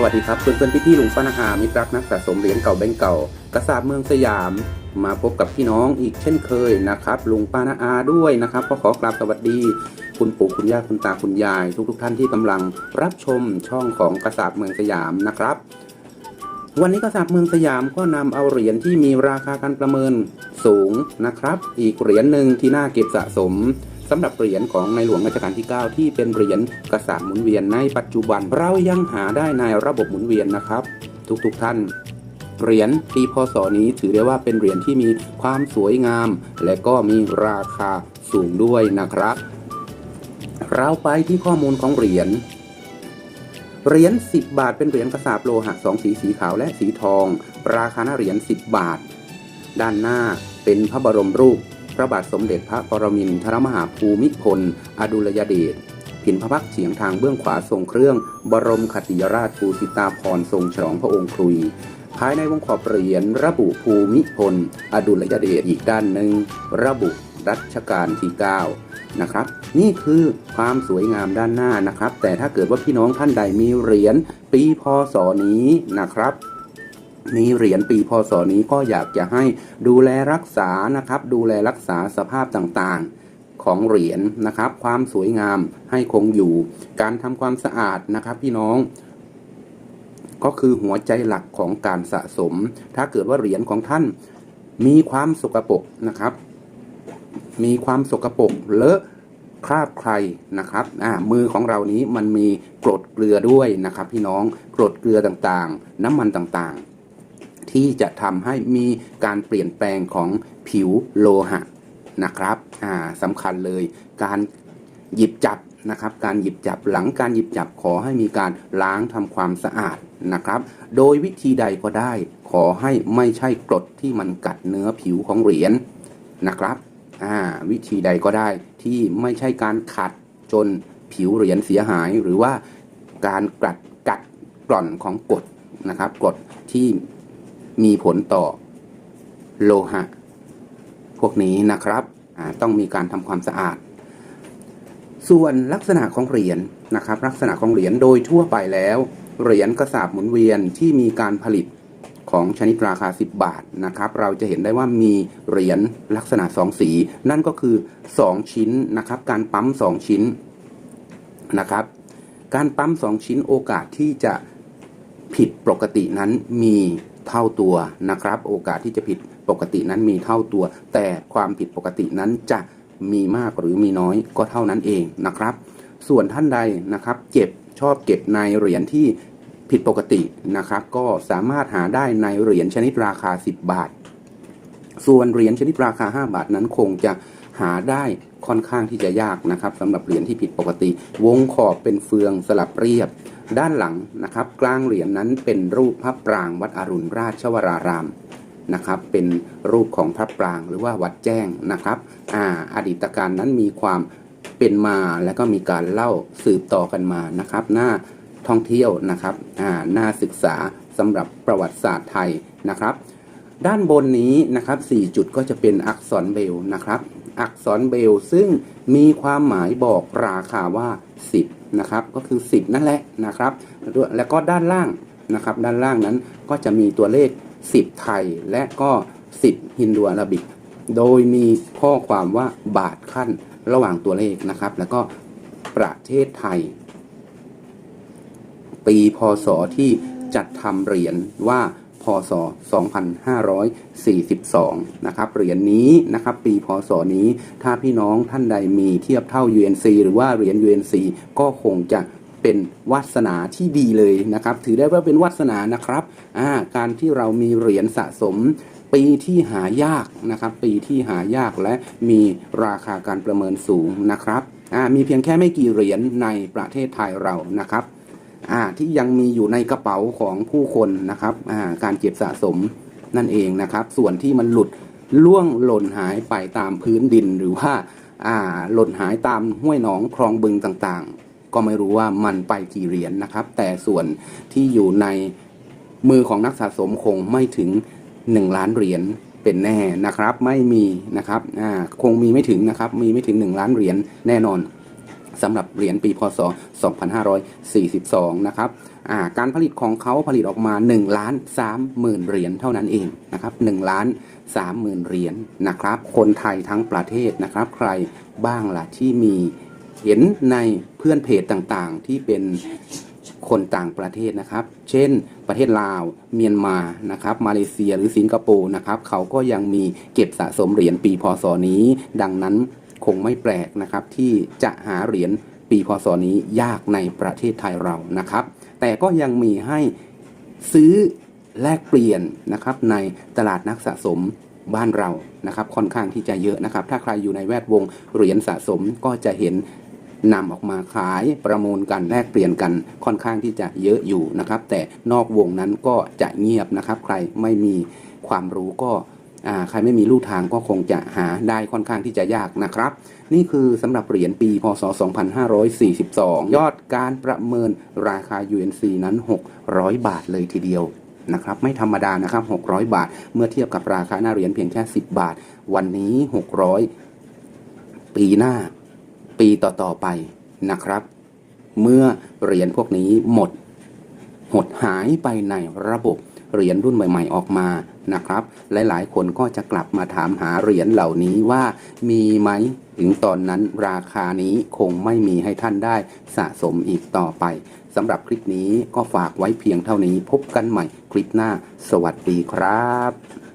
สวัสดีครับเพื่อนเพื่อนพี่พี่ๆลุงป้านาอามิตรรักนักสะสมเหรียญเก่าแบงก์เก่ากระสาบเมืองสยาม มาพบกับพี่น้องอีกเช่นเคยนะครับลุงป้านาอาด้วยนะครับก็ขอกราบสวัสดี คุณปู่คุณย่าคุณตาคุณยาย ทุกทท่านที่กำลังรับชมช่องของกระสาบเมืองสยามนะครับ วันนี้กระสาบเมืองสยามก็นำเอาเหรียญที่มีราคาการประเมินสูงนะครับ อีกเหรียญหนึ่งที่น่าเก็บสะสม สำหรับเหรียญของในหลวงรัชกาลที่ 9 ที่เป็นเหรียญกระสาบหมุนเวียนในปัจจุบัน เรายังหาได้ในระบบหมุนเวียนนะครับ ทุกๆท่านเหรียญปีพศนี้ถือได้ว่าเป็นเหรียญที่มีความสวยงาม และก็มีราคาสูงด้วยนะครับ เราไปที่ข้อมูลของเหรียญเหรียญ10 บาทเป็นเหรียญกระสาบโลหะสองสีสีขาวและสีทอง ราคาหน้าเหรียญ10 บาท ด้านหน้าเป็นพระบรมรูป ระบาทสมเด็จพระปรมินทรมหาภูมิพล อดุลยเดชผินพระพักตร์เฉียงทางเบื้องขวาทรงเครื่อง บรมคติยราชภูสิตาพรทรงฉลองพระองค์ครุย ภายในวงขอบเหรียญระบุภูมิพล อดุลยเดชอีกด้านหนึ่ง ระบุรัชกาลที่ 9 นะครับ นี่คือความสวยงามด้านหน้านะครับ แต่ถ้าเกิดว่าพี่น้องท่านใดมีเหรียญปีพศนี้นะครับ มีเหรียญปีพศนี้ก็อยากจะให้ดูแลรักษานะครับ ดูแลรักษาสภาพต่างๆของเหรียญนะครับ ความสวยงามให้คงอยู่ การทำความสะอาดนะครับ พี่น้อง ก็คือหัวใจหลักของการสะสม ถ้าเกิดว่าเหรียญของท่านมีความสกปรกนะครับ มีความสกปรกเลอะคราบใครนะครับอ่ามือของเรานี้มันมีกรดเกลือด้วยนะครับ พี่น้องกรดเกลือต่างๆ น้ำมันต่างๆ ที่จะทำให้มีการเปลี่ยนแปลงของผิวโลหะนะครับอ่าสำคัญเลยการหยิบจับนะครับการหยิบจับหลังการหยิบจับขอให้มีการล้างทำความสะอาดนะครับ โดยวิธีใดก็ได้ ขอให้ไม่ใช่กรดที่มันกัดเนื้อผิวของเหรียญนะครับอ่าวิธีใดก็ได้ที่ไม่ใช่การขัดจนผิวเหรียญเสียหาย หรือว่าการกัดกัดกร่อนของกรดนะครับกรดที่ มีผลต่อโลหะ พวกนี้นะครับต้องมีการทำความสะอาด ส่วนลักษณะของเหรียญนะครับ ลักษณะของเหรียญโดยทั่วไปแล้ว เหรียญกระสาบหมุนเวียนที่มีการผลิตของชนิดราคา 10 บาทนะครับ เราจะเห็นได้ว่ามีเหรียญลักษณะ 2 สี นั่นก็คือ 2 ชิ้นนะครับ การปั๊ม 2 ชิ้นนะครับ การปั๊ม 2 ชิ้นโอกาสที่จะผิดปกตินั้นมี เท่าตัวนะครับ โอกาสที่จะผิดปกตินั้นมีเท่าตัว แต่ความผิดปกตินั้นจะมีมากหรือมีน้อยก็เท่านั้นเองนะครับ ส่วนท่านใดนะครับ เก็บชอบเก็บในเหรียญที่ผิดปกตินะครับ ก็สามารถหาได้ในเหรียญชนิดราคา 10 บาท ส่วนเหรียญชนิดราคา 5 บาทนั้นคงจะ หาได้ค่อนข้างที่จะยากนะครับสำหรับเหรียญที่ผิดปกติ วงขอบเป็นเฟืองสลับเรียบ ด้านหลังนะครับ กลางเหรียญนั้นเป็นรูปพระปรางวัดอรุณราชวรารามนะครับเป็นรูปของพระปรางหรือว่าวัดแจ้งนะครับอ่าอดีตการนั้นมีความเป็นมาและก็มีการเล่าสืบต่อกันมานะครับหน้าท่องเที่ยวนะครับอ่าน่าศึกษาสำหรับประวัติศาสตร์ไทยนะครับ ด้านบนนี้นะครับ4จุดก็จะเป็นอักษรเบลนะครับ อักษรเบล ซึ่งมีความหมายบอกราคาว่า 10 นะครับ ก็คือ 10 นั่นแหละนะครับ แล้วก็ด้านล่างนะครับ ด้านล่างนั้นก็จะมีตัวเลข 10 ไทยและก็ 10 ฮินดูอาราบิก โดยมีข้อความว่าบาทขั้นระหว่างตัวเลขนะครับ แล้วก็ประเทศไทย ปีพศที่จัดทำเหรียญว่า ศ 2542 นะครับเหรียญนี้นะครับปีพศนี้ ถ้าพี่น้องท่านใดมีเทียบเท่า UNC หรือว่าเหรียญ UNC ก็คงจะเป็นวาสนาที่ดีเลยนะครับ ถือได้ว่าเป็นวาสนานะครับาการที่เรามีเหรียญสะสมปีที่หายากนะครับ ปีที่หายากและมีราคาการประเมินสูงนะครับมีเพียงแค่ไม่กี่เหรียญในประเทศไทยเรานะครับ ที่ยังมีอยู่ในกระเป๋าของผู้คนนะครับการเก็บสะสมนั่นเองนะครับ ส่วนที่มันหลุดล่วงหล่นหายไปตามพื้นดินหรือว่าาหล่นหายตามห้วยหนองคลองบึงต่างๆ ก็ไม่รู้ว่ามันไปกี่เหรียญนะครับ แต่ส่วนที่อยู่ในมือของนักสะสมคงไม่ถึง 1 ล้านเหรียญเป็นแน่นะครับ ไม่มีนะครับคงมีไม่ถึงนะครับ มีไม่ถึง 1 ล้านเหรียญแน่นอน สำหรับเหรียญปีพศ 2542 นะครับการผลิตของเขาผลิตออกมา1ล้าน3หมื่นเหรียญเท่านั้นเองนะครับ1ล้าน3หมื่นเหรียญนะครับ คนไทยทั้งประเทศนะครับ ใครบ้างล่ะที่มีเห็นในเพื่อนเพจต่างๆ ที่เป็นคนต่างประเทศนะครับ เช่น ประเทศลาว เมียนมา นะครับ มาเลเซีย หรือสิงคโปร์ นะครับ เขาก็ยังมีเก็บสะสมเหรียญปีพศนี้ ดังนั้น งไม่แปลกนะครับที่จะหาเหรียญปีพศนี้ยากในประเทศไทยเรานะครับ แต่ก็ยังมีให้ซื้อแลกเปลี่ยนนะครับในตลาดนักสะสมบ้านเรานะครับ ค่อนข้างที่จะเยอะนะครับ ถ้าใครอยู่ในแวดวงเหรียญสะสมก็จะเห็นนำออกมาขายประมูลกันแลกเปลี่ยนกันค่อนข้างที่จะเยอะอยู่นะครับ แต่นอกวงนั้นก็จะเงียบนะครับ ใครไม่มีความรู้ก็ ใครไม่มีลู่ทางก็คงจะหาได้ค่อนข้างที่จะยากนะครับ นี่คือสำหรับเหรียญปีพศ 2542 ยอดการประเมินราคา UNC นั้น 600 บาทเลยทีเดียวนะครับไม่ธรรมดานะครับ 600 บาท เมื่อเทียบกับราคาหน้าเหรียญเพียงแค่ 10 บาท วันนี้ 600 ปีหน้า ปีต่อๆไปนะครับ เมื่อเหรียญพวกนี้หมด หดหายไปในระบบเหรียญรุ่นใหม่ ๆ ออกมา นะครับ หลายๆ คนก็จะกลับมาถามหาเหรียญเหล่านี้ว่ามีไหมถึงตอนนั้นราคานี้คงไม่มีให้ท่านได้สะสมอีกต่อไปสำหรับคลิปนี้ก็ฝากไว้เพียงเท่านี้พบกันใหม่คลิปหน้า สวัสดีครับ